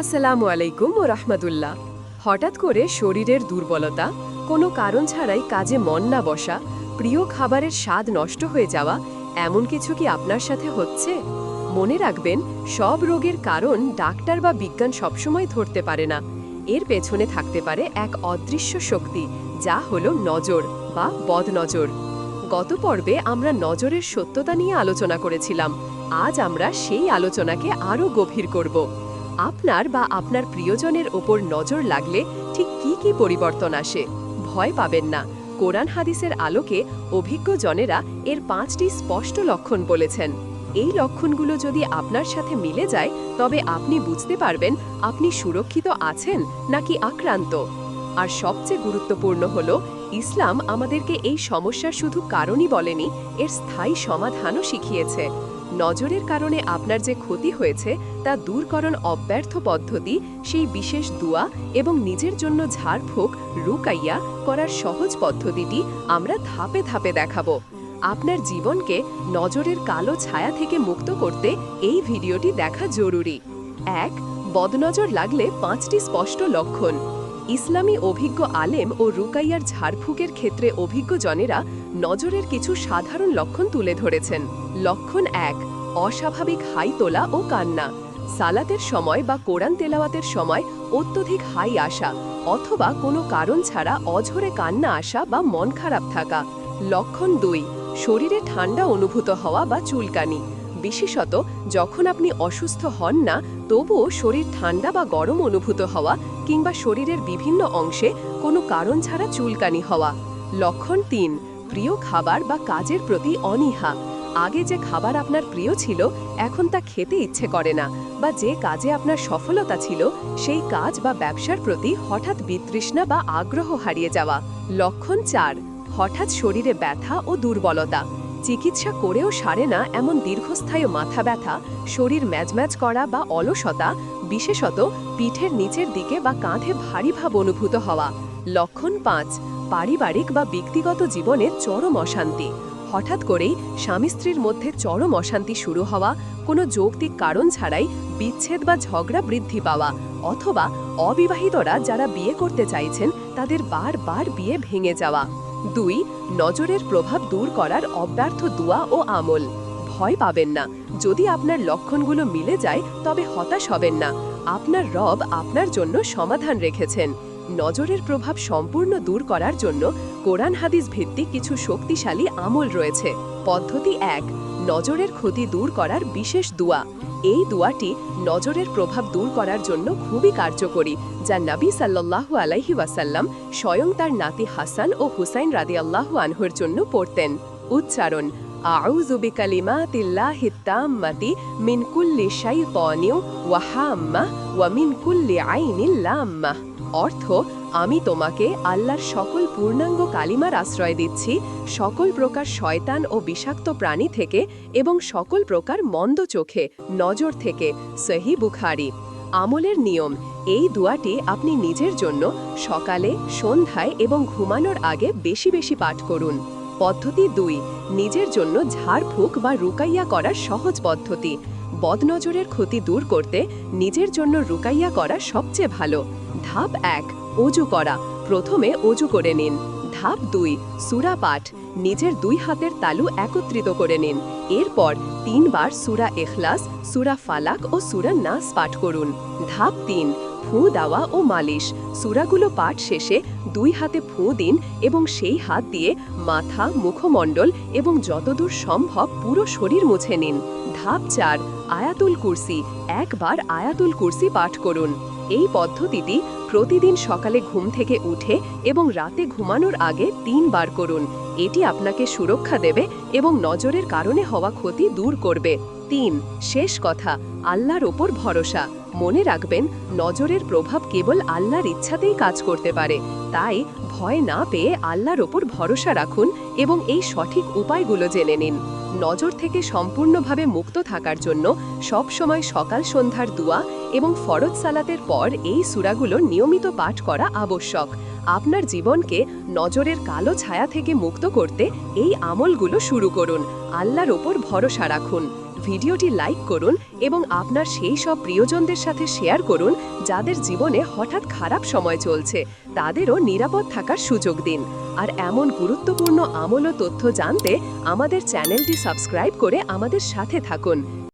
আসসালামু আলাইকুম ও রহমতুল্লাহ। হঠাৎ করে শরীরের দুর্বলতা, কোনো কারণ ছাড়াই কাজে মন না বসা, প্রিয় খাবারের স্বাদ নষ্ট হয়ে যাওয়া, এমন কিছু কি আপনার সাথে হচ্ছে? মনে রাখবেন, সব রোগের কারণ ডাক্তার বা বিজ্ঞান সবসময় ধরতে পারে না। এর পেছনে থাকতে পারে এক অদৃশ্য শক্তি, যা হলো নজর বা বদনজর। গত পর্বে আমরা নজরের সত্যতা নিয়ে আলোচনা করেছিলাম। আজ আমরা সেই আলোচনাকে আরও গভীর করব। আপনার বা আপনার প্রিয়জনের ওপর নজর লাগলে ঠিক কি কি পরিবর্তন আসে? ভয় পাবেন না। কোরআন হাদিসের আলোকে অভিজ্ঞ জনেরা এর পাঁচটি স্পষ্ট লক্ষণ বলেছেন। এই লক্ষণগুলো যদি আপনার সাথে মিলে যায়, তবে আপনি বুঝতে পারবেন আপনি সুরক্ষিত আছেন নাকি আক্রান্ত। আর সবচেয়ে গুরুত্বপূর্ণ হল, ইসলাম আমাদেরকে এই সমস্যার শুধু কারণই বলেনি, এর স্থায়ী সমাধানও শিখিয়েছে। নজরের কারণে আপনার যে ক্ষতি হয়েছে, তা দূরকরণ অব্যর্থ পদ্ধতি, সেই বিশেষ দুয়া এবং নিজের জন্য ঝাড়ফুঁক, রুকাইয়া করার সহজ পদ্ধতিটি আমরা ধাপে ধাপে দেখাবো। আপনার জীবনকে নজরের কালো ছায়া থেকে মুক্ত করতে এই ভিডিওটি দেখা জরুরি। এক, বদনজর লাগলে পাঁচটি স্পষ্ট লক্ষণ। ইসলামী অভিজ্ঞ আলেম ও রুকাইয়ার ঝাড়ফুঁকের ক্ষেত্রে অভিজ্ঞ জনেরা নজরের কিছু সাধারণ লক্ষণ তুলে ধরেছেন। লক্ষণ এক, অস্বাভাবিক হাই তোলা ও কান্না। সালাতের সময় বা কোরআন তেলাওয়াতের সময় অত্যধিক হাই আসা অথবা কোনো কারণ ছাড়া অঝরে কান্না আসা বা মন খারাপ থাকা। লক্ষণ দুই, শরীরে ঠান্ডা অনুভূত হওয়া বা চুলকানি। বিশেষত যখন আপনি অসুস্থ হন না, তবুও শরীর ঠান্ডা বা গরম অনুভূত হওয়া কিংবা শরীরের বিভিন্ন অংশে কোনো কারণ ছাড়া চুলকানি হওয়া। লক্ষণ তিন, প্রিয় খাবার বা কাজের প্রতি অনীহা। আগে যে খাবার আপনার প্রিয় ছিল, এখন তা খেতে ইচ্ছে করে না বা যে কাজে আপনার সফলতা ছিল, সেই কাজ বা ব্যবসার প্রতি হঠাৎ বিতৃষ্ণা বা আগ্রহ হারিয়ে যাওয়া। লক্ষণ চার, হঠাৎ শরীরে ব্যথা ও দুর্বলতা। চিকিৎসা করেও সারে না এমন দীর্ঘস্থায়ী মাথা ব্যথা, শরীর ম্যাজম্যাজ করা বা অলসতা, বিশেষত পিঠের নিচের দিকে বা কাঁধে ভারী ভাব অনুভূত হওয়া। লক্ষণ পাঁচ, পারিবারিক বা ব্যক্তিগত জীবনে চরম অশান্তি। হঠাৎ করেই স্বামী স্ত্রীর মধ্যে চরম অশান্তি শুরু হওয়া, কোনো যৌক্তিক কারণ ছাড়াই বিচ্ছেদ বা ঝগড়া বৃদ্ধি পাওয়া, অথবা অবিবাহিতরা যারা বিয়ে করতে চাইছেন তাদের বারবার বিয়ে ভেঙে যাওয়া। দুই, নজরের প্রভাব দূর করার অব্যর্থ দোয়া ও আমল। ভয় পাবেন না। যদি আপনার লক্ষণগুলো মিলে যায়, তবে হতাশ হবেন না। আপনার রব আপনার জন্য সমাধান রেখেছেন। নজরের প্রভাব সম্পূর্ণ দূর করার জন্য কোরআন হাদিস ভিত্তিক কিছু শক্তিশালী আমল রয়েছে। পদ্ধতি এক নজরের ক্ষতি দূর করার বিশেষ দুয়া। এই দুয়াটি নজরের প্রভাব দূর করার জন্য খুবই কার্যকরী, যা নবী সাল্লাল্লাহু আলাইহি ওয়াসাল্লাম স্বয়ং তার নাতি হাসান ও হুসাইন রাদিয়াল্লাহু আনহুর জন্য পড়তেন। উচ্চারণ বিকালিমাতিল্লাহি তাম্মাতি মিন কুল্লি শাইতানিন ওয়া হাম্মাহ ওয়া মিন কুল্লি আইনিল অর্থ আমি তোমাকে আল্লাহর সকল পূর্ণাঙ্গ কালিমার আশ্রয় দিচ্ছি, সকল প্রকার শয়তান ও বিষাক্ত প্রাণী থেকে এবং সকল প্রকার মন্দ চোখে, নজর থেকে, সহি বুখারি। আমলের নিয়ম, এই দুয়াটি আপনি নিজের জন্য সকালে, সন্ধ্যায় এবং ঘুমানোর আগে বেশি বেশি পাঠ করুন। পদ্ধতি দুই, নিজের জন্য ঝাড়ফুঁক বা রুকাইয়া করার সহজ পদ্ধতি। বদনজরের ক্ষতি দূর করতে নিজের জন্য রুকাইয়া করা সবচেয়ে ভালো। ধাপ এক অজু করা। প্রথমে অজু করে নিন। ধাপ দুই, সুরা পাঠ। নিজের দুই হাতের তালু একত্রিত করে নিন। এরপর তিনবার সুরা এখলাস সুরা ফালাক ও সুরা নাস পাঠ করুন। ধাপ তিন, ফু দেওয়া ও মালিশ। সুরাগুলো পাঠ শেষে দুই হাতে ফু দিন এবং সেই হাত দিয়ে মাথা, মুখমণ্ডল এবং যতদূর সম্ভব পুরো শরীর মুছে নিন। ধাপ চার, আয়াতুল কুরসি। একবার আয়াতুল কুরসি পাঠ করুন। এই পদ্ধতিটি প্রতিদিন সকালে ঘুম থেকে উঠে এবং রাতে ঘুমানোর আগে তিনবার করুন। এটি আপনাকে সুরক্ষা দেবে এবং নজরের কারণে হওয়া ক্ষতি দূর করবে। তিন, শেষ কথা, আল্লাহর ওপর ভরসা। মনে রাখবেন, নজরের প্রভাব কেবল আল্লাহর ইচ্ছাতেই কাজ করতে পারে। তাই ভয় না পেয়ে আল্লাহর ওপর ভরসা রাখুন এবং এই সঠিক উপায়গুলো জেনে নিন। নজর থেকে সম্পূর্ণভাবে মুক্ত থাকার জন্য সব সময় সকাল সন্ধ্যার দুয়া এবং ফরজ সালাতের পর এই সুরাগুলো নিয়মিত পাঠ করা আবশ্যক। আপনার জীবনকে নজরের কালো ছায়া থেকে মুক্ত করতে এই আমলগুলো শুরু করুন। আল্লাহর ওপর ভরসা রাখুন। ভিডিওটি লাইক করুন এবং আপনার সেই সব প্রিয়জনদের সাথে শেয়ার করুন যাদের জীবনে হঠাৎ খারাপ সময় চলছে। তাদেরও নিরাপদ থাকার সুযোগ দিন। আর এমন গুরুত্বপূর্ণ আমল ও তথ্য জানতে আমাদের চ্যানেলটি সাবস্ক্রাইব করে আমাদের সাথে থাকুন।